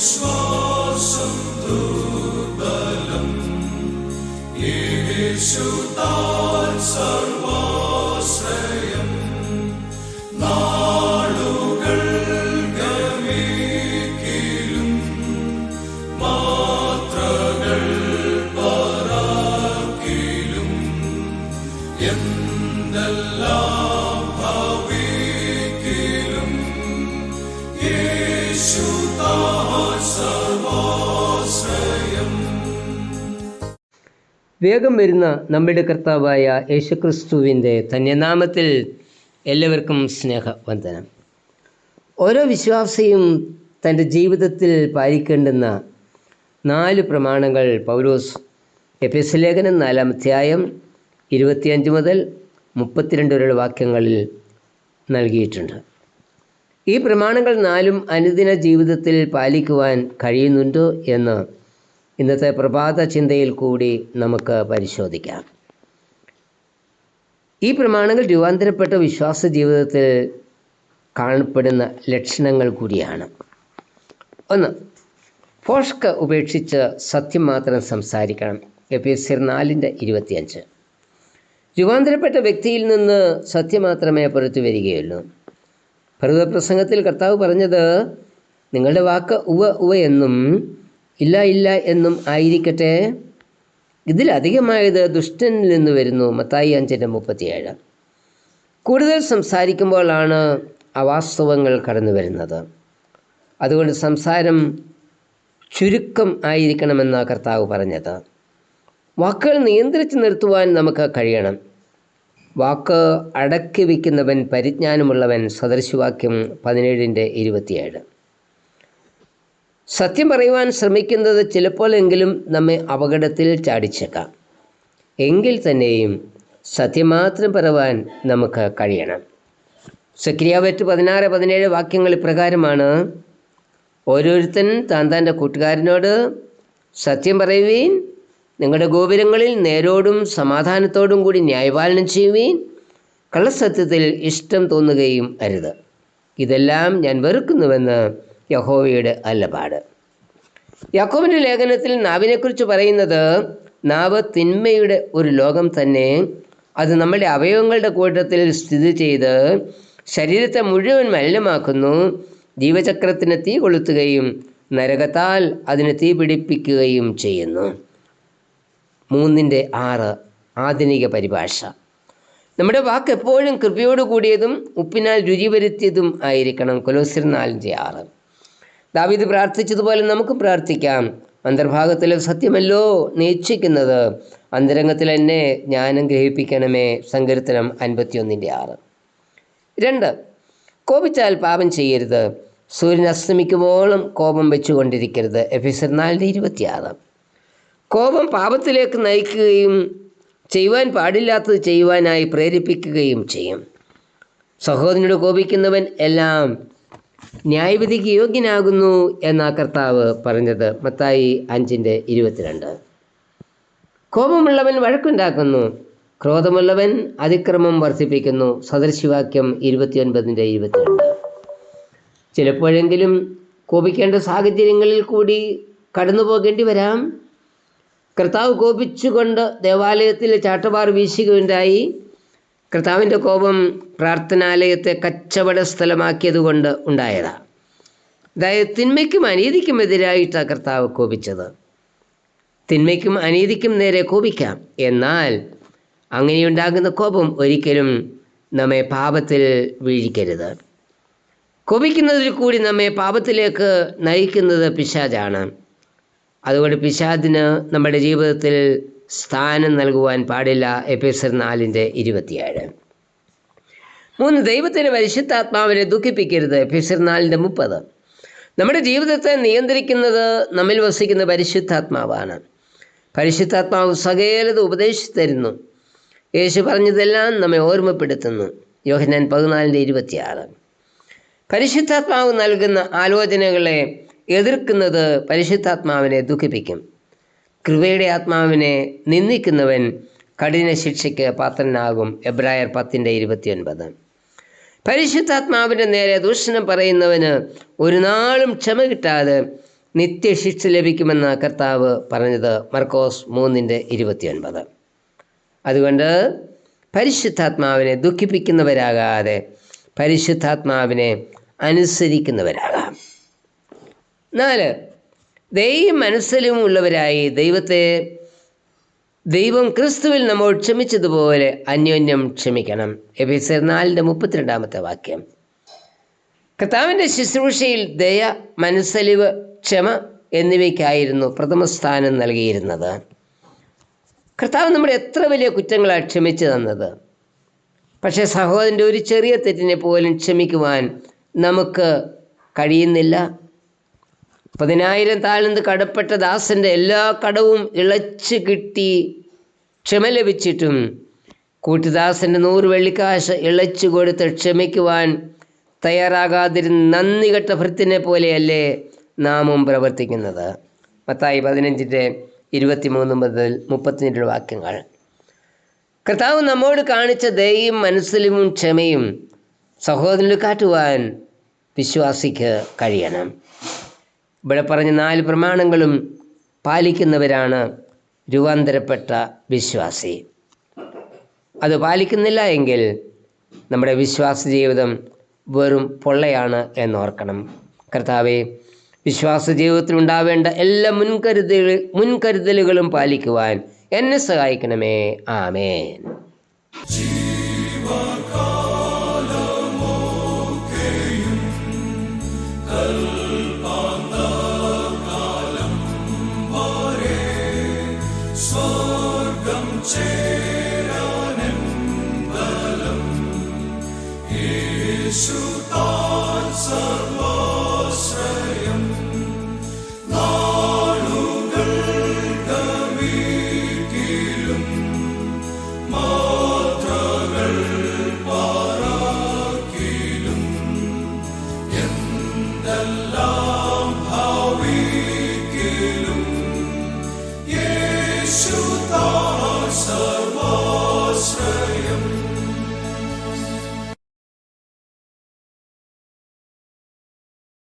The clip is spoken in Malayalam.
വിശ്വാസം ദുർബലം യേശുതാൻ സർവാശ്രയം വേഗം വരുന്ന നമ്മുടെ കർത്താവായ യേശുക്രിസ്തുവിന്റെ ധന്യനാമത്തിൽ എല്ലാവർക്കും സ്നേഹവന്ദനം. ഓരോ വിശ്വാസിയും തന്റെ ജീവിതത്തിൽ പാലിക്കേണ്ടുന്ന നാല് പ്രമാണങ്ങൾ പൗലോസ് എഫെസ് ലേഖനം നാലാം അധ്യായം ഇരുപത്തിയഞ്ച് മുതൽ മുപ്പത്തിരണ്ട് വരെയുള്ള വാക്യങ്ങളിൽ നൽകിയിട്ടുണ്ട്. ഈ പ്രമാണങ്ങൾ നാലും അനുദിന ജീവിതത്തിൽ പാലിക്കുവാൻ കഴിയുന്നുണ്ടോ എന്ന് ഇന്നത്തെ പ്രഭാത ചിന്തയിൽ കൂടി നമുക്ക് പരിശോധിക്കാം. ഈ പ്രമാണങ്ങൾ രൂപാന്തരപ്പെട്ട വിശ്വാസ ജീവിതത്തിൽ കാണപ്പെടുന്ന ലക്ഷണങ്ങൾ കൂടിയാണ്. ഒന്ന് ഫോഷ്ക ഉപേക്ഷിച്ച് സത്യം മാത്രം സംസാരിക്കണം. എ പി എസ് സി നാലിന്റെ ഇരുപത്തിയഞ്ച്. രൂപാന്തരപ്പെട്ട വ്യക്തിയിൽ നിന്ന് സത്യം മാത്രമേ പുറത്തു വരികയുള്ളൂ. ഭരതപ്രസംഗത്തിൽ കർത്താവ് പറഞ്ഞത് നിങ്ങളുടെ വാക്ക് ഉവ ഉവ എന്നും ഇല്ല ഇല്ല എന്നും ആയിരിക്കട്ടെ. ഇതിലധികമായത് ദുഷ്ടനിൽ നിന്ന് വരുന്നു. മത്തായി അഞ്ചിന്റെ മുപ്പത്തിയേഴ്. കൂടുതൽ സംസാരിക്കുമ്പോഴാണ് അവാസ്തവങ്ങൾ കടന്നു വരുന്നത്. അതുകൊണ്ട് സംസാരം ചുരുക്കം ആയിരിക്കണമെന്ന് കർത്താവ് പറഞ്ഞത്. വാക്കുകൾ നിയന്ത്രിച്ച് നിർത്തുവാൻ നമുക്ക് കഴിയണം. വാക്ക് അടക്കി വയ്ക്കുന്നവൻ പരിജ്ഞാനമുള്ളവൻ സദൃശവാക്യം പതിനേഴിന്റെ ഇരുപത്തിയേഴ്. സത്യം പറയുവാൻ ശ്രമിക്കുന്നത് ചിലപ്പോഴെങ്കിലും നമ്മെ അപകടത്തിൽ ചാടിച്ചേക്കാം. എങ്കിൽ തന്നെയും സത്യം മാത്രം പറയുവാൻ നമുക്ക് കഴിയണം. സക്രിയാവറ്റ് പതിനാറ് പതിനേഴ് വാക്യങ്ങൾ ഇപ്രകാരമാണ് ഓരോരുത്തൻ താൻ തന്റെ കൂട്ടുകാരനോട് സത്യം പറയുവീൻ നിങ്ങളുടെ ഗോപുരങ്ങളിൽ നേരോടും സമാധാനത്തോടും കൂടി ന്യായപാലനം ചെയ്യുവീൻ കള്ളസത്യത്തിൽ ഇഷ്ടം തോന്നുകയും അരുത്. ഇതെല്ലാം ഞാൻ വെറുക്കുന്നുവെന്ന് യഹോവയുടെ അല്ലപാട്. യാക്കോബിന്റെ ലേഖനത്തിൽ നാവിനെക്കുറിച്ച് പറയുന്നത് നാവ് തിന്മയുടെ ഒരു ലോകം തന്നെ അത് നമ്മുടെ അവയവങ്ങളുടെ കൂട്ടത്തിൽ സ്ഥിതി ചെയ്ത് ശരീരത്തെ മുഴുവൻ മലിനമാക്കുന്നു ജീവചക്രത്തിന് തീ കൊളുത്തുകയും നരകത്താൽ അതിന് തീ പിടിപ്പിക്കുകയും ചെയ്യുന്നു. മൂന്നിന്റെ ആറ് ആധുനിക പരിഭാഷ. നമ്മുടെ വാക്ക് എപ്പോഴും കൃപയോട് കൂടിയതും ഉപ്പിനാൽ രുചി വരുത്തിയതും ആയിരിക്കണം കൊലോസിർ നാലിന്റെ ആറ്. ദാവീദ് പ്രാർത്ഥിച്ചതുപോലെ നമുക്ക് പ്രാർത്ഥിക്കാം. അന്തർഭാഗത്തിലെ സത്യമല്ലോ നിശ്ചയിക്കുന്നത്. അന്തരംഗത്തിൽ എന്നെ ജ്ഞാനം ഗ്രഹിപ്പിക്കണമേ. സങ്കീർത്തനം അൻപത്തിയൊന്നിന്റെ ആറ്. രണ്ട് കോപിച്ചാൽ പാപം ചെയ്യരുത്. സൂര്യൻ അസ്തമിക്കുമ്പോഴും കോപം വെച്ചുകൊണ്ടിരിക്കരുത്. എഫിസർ നാലിന്റെ ഇരുപത്തിയാറ്. കോപം പാപത്തിലേക്ക് നയിക്കുകയും ചെയ്യുവാൻ പാടില്ലാത്തത് ചെയ്യുവാനായി പ്രേരിപ്പിക്കുകയും ചെയ്യും. സഹോദരനോട് കോപിക്കുന്നവൻ എല്ലാം ന്യായവിധിക്ക് യോഗ്യനാകുന്നു എന്ന കർത്താവ് പറഞ്ഞത് മത്തായി അഞ്ചിന്റെ ഇരുപത്തിരണ്ട്. കോപമുള്ളവൻ വഴക്കുണ്ടാക്കുന്നു ക്രോധമുള്ളവൻ അതിക്രമം വർദ്ധിപ്പിക്കുന്നു. സദൃശിവാക്യം ഇരുപത്തിയൊൻപതിന്റെ ഇരുപത്തിരണ്ട്. ചിലപ്പോഴെങ്കിലും കോപിക്കേണ്ട സാഹചര്യങ്ങളിൽ കൂടി കടന്നു പോകേണ്ടി വരാം. കർത്താവ് കോപിച്ചുകൊണ്ട് ദേവാലയത്തിൽ ചാട്ടവാർ വീശുകയുണ്ടായി. കർത്താവിന്റെ കോപം പ്രാർത്ഥനാലയത്തെ കച്ചവട സ്ഥലമാക്കിയതുകൊണ്ട് ഉണ്ടായതാണ് അതായത് തിന്മയ്ക്കും അനീതിക്കും എതിരായിട്ടാണ് കർത്താവ് കോപിച്ചത്. തിന്മയ്ക്കും അനീതിക്കും നേരെ കോപിക്കാം. എന്നാൽ അങ്ങനെയുണ്ടാകുന്ന കോപം ഒരിക്കലും നമ്മെ പാപത്തിൽ വീഴിക്കരുത്. കോപിക്കുന്നതിൽ കൂടി നമ്മെ പാപത്തിലേക്ക് നയിക്കുന്നത് പിശാജാണ് അതുകൊണ്ട് പിശാദിന് നമ്മുടെ ജീവിതത്തിൽ സ്ഥാനം നൽകുവാൻ പാടില്ല. എപ്പിസർ നാലിന്റെ ഇരുപത്തിയേഴ്. മൂന്ന് ദൈവത്തിന് പരിശുദ്ധാത്മാവിനെ ദുഃഖിപ്പിക്കരുത്. എപ്പിസർ നാലിന്റെ മുപ്പത്. നമ്മുടെ ജീവിതത്തെ നിയന്ത്രിക്കുന്നത് നമ്മിൽ വസിക്കുന്ന പരിശുദ്ധാത്മാവാണ്. പരിശുദ്ധാത്മാവ് സകേലത ഉപദേശിച്ചു തരുന്നു. യേശു പറഞ്ഞതെല്ലാം നമ്മെ ഓർമ്മപ്പെടുത്തുന്നു. യോഹനാൻ പതിനാലിന്റെ ഇരുപത്തിയാറ്. പരിശുദ്ധാത്മാവ് നൽകുന്ന ആലോചനകളെ എതിർക്കുന്നത് പരിശുദ്ധാത്മാവിനെ ദുഃഖിപ്പിക്കും. കൃപയുടെ ആത്മാവിനെ നിന്ദിക്കുന്നവൻ കഠിന ശിക്ഷയ്ക്ക് പാത്രനാകും. എബ്രായർ പത്തിന്റെ ഇരുപത്തിയൊൻപത്. പരിശുദ്ധാത്മാവിന്റെ നേരെ ദൂഷണം പറയുന്നവന് ഒരു നാളും ക്ഷമ കിട്ടാതെ നിത്യശിക്ഷ ലഭിക്കുമെന്ന് കർത്താവ് പറഞ്ഞത് മർക്കോസ് മൂന്നിന്റെ ഇരുപത്തിയൊൻപത്. അതുകൊണ്ട് പരിശുദ്ധാത്മാവിനെ ദുഃഖിപ്പിക്കുന്നവരാകാതെ പരിശുദ്ധാത്മാവിനെ അനുസരിക്കുന്നവരാകാം. നാല് ദൈവം മനസ്സിലുമുള്ളവരായി ദൈവത്തെ ദൈവം ക്രിസ്തുവിൽ നമ്മൾ ക്ഷമിച്ചതുപോലെ അന്യോന്യം ക്ഷമിക്കണം. എബിസർ നാലിന്റെ മുപ്പത്തിരണ്ടാമത്തെ വാക്യം. കർത്താവിന്റെ ശുശ്രൂഷയിൽ ദയ മനസ്സലിവ് ക്ഷമ എന്നിവയ്ക്കായിരുന്നു പ്രഥമ സ്ഥാനം നൽകിയിരുന്നത്. കർത്താവ് നമ്മുടെ എത്ര വലിയ കുറ്റങ്ങളാണ് ക്ഷമിച്ചു തന്നത് പക്ഷേ സഹോദരന്റെ ഒരു ചെറിയ തെറ്റിനെ പോലും ക്ഷമിക്കുവാൻ നമുക്ക് കഴിയുന്നില്ല. പതിനായിരം താലന്ത് കടപ്പെട്ട ദാസന്റെ എല്ലാ കടവും ഇളച്ച് കിട്ടി ക്ഷമ ലഭിച്ചിട്ടും കൂട്ടുദാസന്റെ നൂറ് വെള്ളിക്കാശ് ഇളച്ചു കൊടുത്ത് ക്ഷമിക്കുവാൻ തയ്യാറാകാതിരുന്ന നന്ദി കെട്ട ഭൃത്തിനെ പോലെയല്ലേ നാമും പ്രവർത്തിക്കുന്നത്. മത്തായി പതിനഞ്ചിന്റെ ഇരുപത്തിമൂന്ന് മുതൽ മുപ്പത്തിരണ്ട് വാക്യങ്ങൾ. കർത്താവ് നമ്മോട് കാണിച്ച ദയയും മനസ്സിലും ക്ഷമയും സഹോദരന് കാട്ടുവാൻ വിശ്വാസിക്ക് കഴിയണം. ഇവിടെ പറഞ്ഞ നാല് പ്രമാണങ്ങളും പാലിക്കുന്നവരാണ് രൂപാന്തരപ്പെട്ട വിശ്വാസി. അത് പാലിക്കുന്നില്ല എങ്കിൽ നമ്മുടെ വിശ്വാസ ജീവിതം വെറും പൊള്ളയാണ് എന്നോർക്കണം. കർത്താവെ വിശ്വാസ ജീവിതത്തിൽ ഉണ്ടാവേണ്ട എല്ലാ മുൻകരുതൽ മുൻകരുതലുകളും പാലിക്കുവാൻ എന്നെ സഹായിക്കണമേ. ആമേൻ. യേശു താൻ സർവാശ്രയം